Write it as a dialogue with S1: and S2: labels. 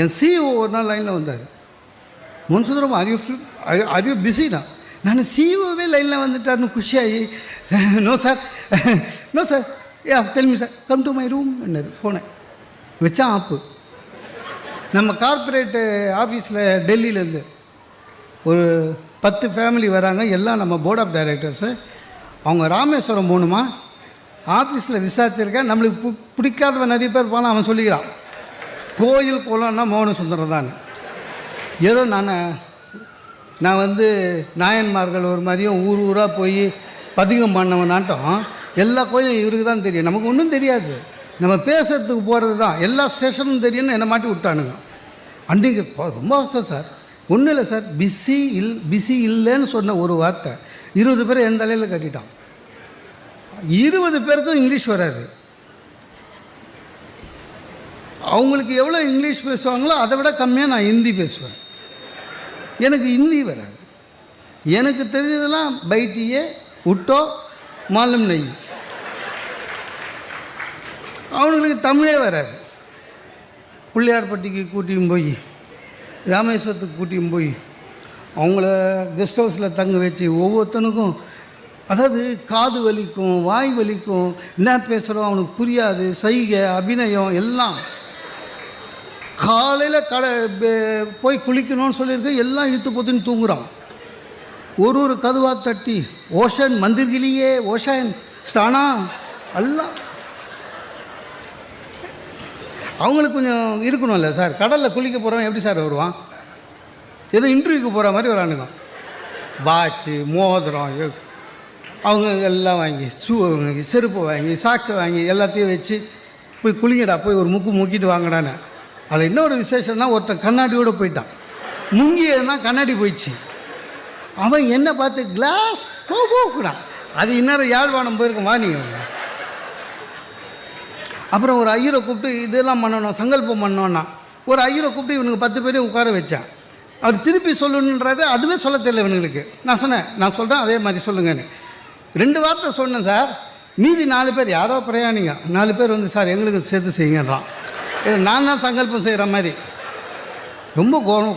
S1: என் CEO ஒரு நாள் லைனில் வந்தார். முன்சுந்தரம் ஆர் யூ பிஸினா நான் சிஇஓவே லைனில் வந்துட்டார்னு குஷியாகி no sir no sir yeah tell me sir come to my room என்னார். போனேன். வச்சான் ஆப்பு. நம்ம கார்ப்பரேட்டு ஆஃபீஸில் டெல்லியிலேருந்து ஒரு பத்து ஃபேமிலி வராங்க. எல்லாம் நம்ம போர்ட் ஆஃப் டைரக்டர்ஸு அவங்க ராமேஸ்வரம் போகணுமா ஆஃபீஸில் விசாரிச்சிருக்கேன். நம்மளுக்கு பு பிடிக்காதவன் நிறைய பேர் போனால் அவன் சொல்லிக்கிறான். கோயில் குளம்னா மோகன சுந்தரம் தான். ஏதோ நான் நான் வந்து நாயன்மார்கள் ஒரு மாதிரியும் ஊர் ஊராக போய் பதிகம் பண்ணவனாட்டம். எல்லா கோயிலும் இவருக்கு தான் தெரியும். நமக்கு ஒன்றும் தெரியாது. நம்ம பேசுறதுக்கு போகிறது தான். எல்லா ஸ்டேஷனும் தெரியும்னு என்னை மாட்டி விட்டானுங்க. அன்றைக்கி ரொம்ப அவசரம் சார். ஒன்றும் இல்லை சார். பிஸி இல் பிஸி இல்லைன்னு சொன்ன ஒரு வார்த்தை. இருபது பேர் என் தலையில் கட்டிட்டான். இருபது பேருக்கும் இங்கிலீஷ் வராது. அவங்களுக்கு எவ்வளோ இங்கிலீஷ் பேசுவாங்களோ அதை விட கம்மியாக நான் ஹிந்தி பேசுவேன். எனக்கு ஹிந்தி வராது. எனக்கு தெரிஞ்சதெல்லாம் பைட்டியே உட்டோ மாலும் நெய். அவனுங்களுக்கு தமிழே வராது. பிள்ளையார்பட்டிக்கு கூட்டியும் போய் ராமேஸ்வரத்துக்கு கூட்டியும் போய் அவங்கள கெஸ்ட் ஹவுஸில் தங்க வச்சு ஒவ்வொருத்தனுக்கும் அதாவது காது வலிக்கும் வாய் வலிக்கும் என்ன பேசுகிறோம் அவனுக்கு புரியாது சைகை அபிநயம் எல்லாம். காலையில் கடை போய் குளிக்கணும்னு சொல்லியிருக்கு எல்லாம் இழுத்து போத்துன்னு தூங்குறான். ஒரு ஒரு கதுவாக தட்டி ஓஷன் மந்திர்கிலியே ஓஷன் ஸ்டானா எல்லாம். அவங்களுக்கு கொஞ்சம் இருக்கணும்ல சார். கடலில் குளிக்க போகிறவன் எப்படி சார் வருவான்? ஏதோ இன்டர்வியூக்கு போகிற மாதிரி வரானுங்க. வாட்சு மோதிரம் அவங்க எல்லாம் வாங்கி ஷூ வாங்கி செருப்பு வாங்கி சாக்ஸை வாங்கி எல்லாத்தையும் வச்சு போய் குளிங்கடா போய் ஒரு முக்கு முக்கிட்டு வாங்கடான்னு. அதில் இன்னொரு விசேஷம்னா ஒருத்தன் கண்ணாடியோடு போயிட்டான். முங்கியதுனா கண்ணாடி போயிடுச்சு. அவன் என்ன பார்த்து கிளாஸ் போ போக்கூடான் அது இன்னொரு யாழ்வாணம் போயிருக்க வா அப்புறம் ஒரு ஐயரை கூப்பிட்டு இதெல்லாம் பண்ணணும் சங்கல்பம் பண்ணோன்னா ஒரு ஐயரை கூப்பிட்டு இவனுக்கு பத்து பேரையும் உட்கார வச்சான். அவர் திருப்பி சொல்லணுன்றது அதுவே சொல்ல தெரியல இவனுங்களுக்கு. நான் சொன்னேன் நான் சொல்கிறேன் அதே மாதிரி சொல்லுங்கன்னு. ரெண்டு வார்த்தை சொன்னேன் சார். மீதி நாலு பேர் யாரோ பிரயாணிங்க. நாலு பேர் வந்து சார் எங்களுக்கு சேர்த்து செய்யுங்கன்றான். நான் தான் சங்கல்பம் செய்கிற மாதிரி. ரொம்ப கோபம்